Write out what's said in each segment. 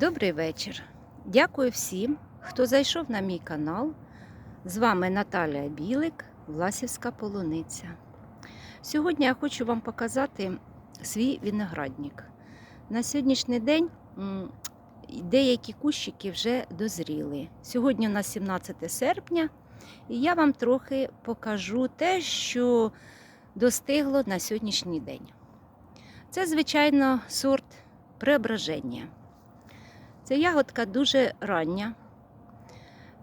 Добрий вечір. Дякую всім, хто зайшов на мій канал. З вами Наталія Білик, Власівська полуниця. Сьогодні я хочу вам показати свій виноградник. На сьогоднішній день деякі кущики вже дозріли. Сьогодні у нас 17 серпня, і я вам трохи покажу те, що достигло на сьогоднішній день. Це, звичайно, сорт преображення. Ця ягодка дуже рання,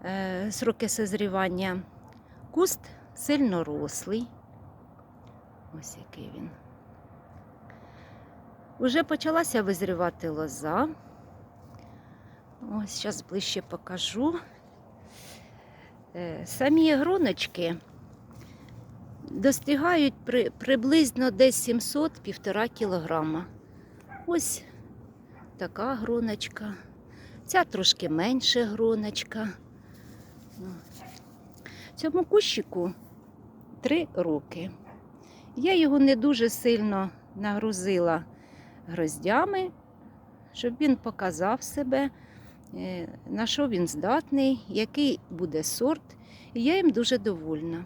е, сроки созрівання. Куст сильно рослий. Ось який він. Уже почалася визрівати лоза. Ось зараз ближче покажу. Е, Самі гроночки достигають при, приблизно десь 700-1,5 кілограма. Ось така гроночка. Ця трошки менше гроночка. Ну. Цьому кущику три роки. Я його не дуже сильно нагрузила гроздями, щоб він показав себе, е, на що він здатний, який буде сорт. І я їм дуже довольна.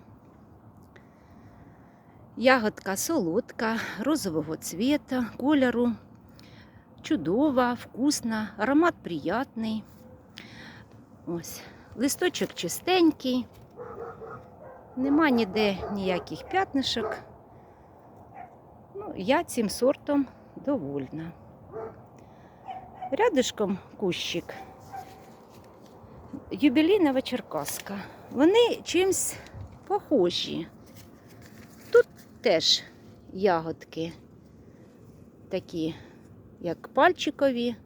Ягодка солодка, розового цвіта, кольору чудова, вкусна, аромат приятний. Ось, листочок чистенький, нема ніде ніяких п'ятнишок. Ну, я цим сортом довольна. Рядишком кущик юбілейнова черкаска. Вони чимсь похожі. Тут теж ягодки такі як пальчикові.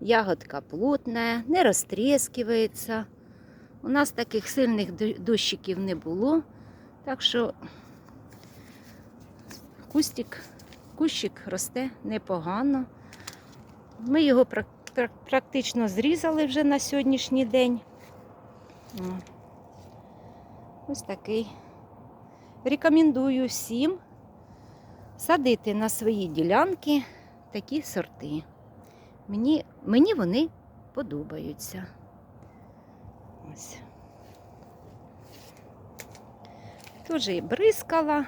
Ягодка плотна, не розтріскивається. У нас таких сильних дощиків не було, так що кустик, кущик росте непогано. Ми його прак- прак- практично зрізали вже на сьогоднішній день. Ось такий. Рекомендую всім садити на свої ділянки такі сорти. Мені, мені вони подобаються. Ось. Теж і бризкала,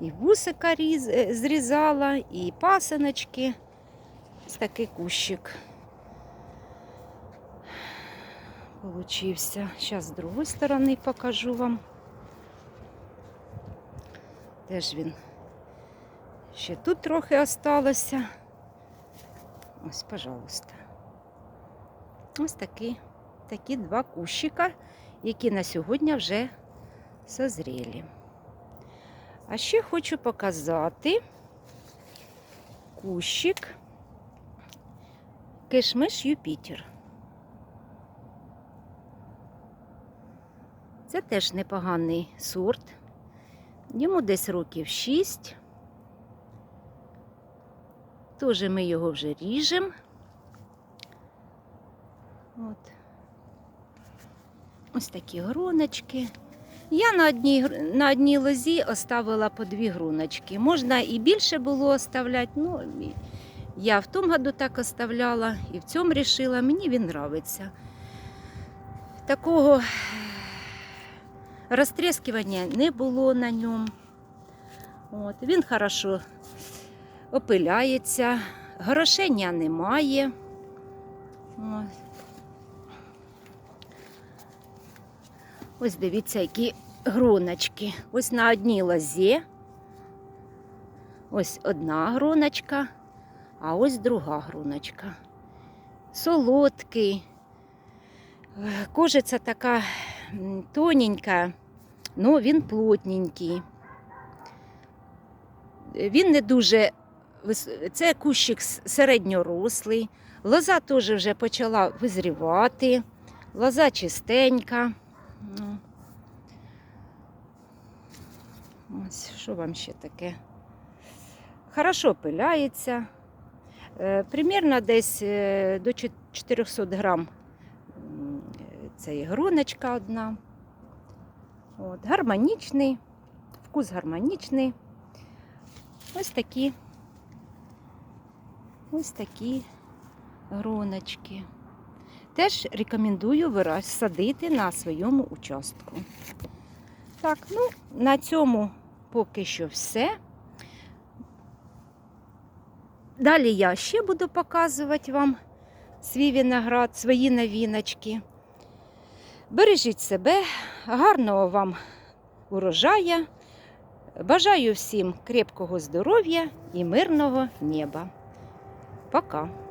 і вусика різ, е, зрізала, і пасиночки. Ось такий кущик. Получився. Зараз з другої сторони покажу вам. Теж він Ще тут трохи осталося. Ось, пожалуйста. Ось такі, такі два кущика, які на сьогодні вже созріли. А ще хочу показати кущик кишмиш Юпітер. Це теж непоганий сорт. Йому десь років 6. Теж ми його вже ріжемо. От. Ось такі гроночки. Я на одній, на одній лозі оставила по дві груночки. Можна і більше було оставляти. Ну, я в тому году так оставляла і в цьому рішила. Мені він подобається. Такого розтріскування не було на ньому. От. Він хорошо опиляється, горошення немає. Ось. Ось дивіться, які гроночки. Ось на одній лозі. Ось одна гроночка, а ось друга гроночка. Солодкий. Кожиця така тоненька, але він плотненький. Він не дуже це кущик середньорослий. Лоза теж вже почала визрівати. Лоза чистенька. Ось, що вам ще таке? Хорошо пиляється. Е, Примірно десь е, до 400 грам це є гроночка одна. От, гармонічний, вкус гармонічний. Ось такі ось такі гроночки. Теж рекомендую вираз садити на своєму участку. Так, ну, на цьому поки що все. Далі я ще буду показувати вам свій виноград, свої новіночки. Бережіть себе, гарного вам урожая. Бажаю всім крепкого здоров'я і мирного неба. Пока!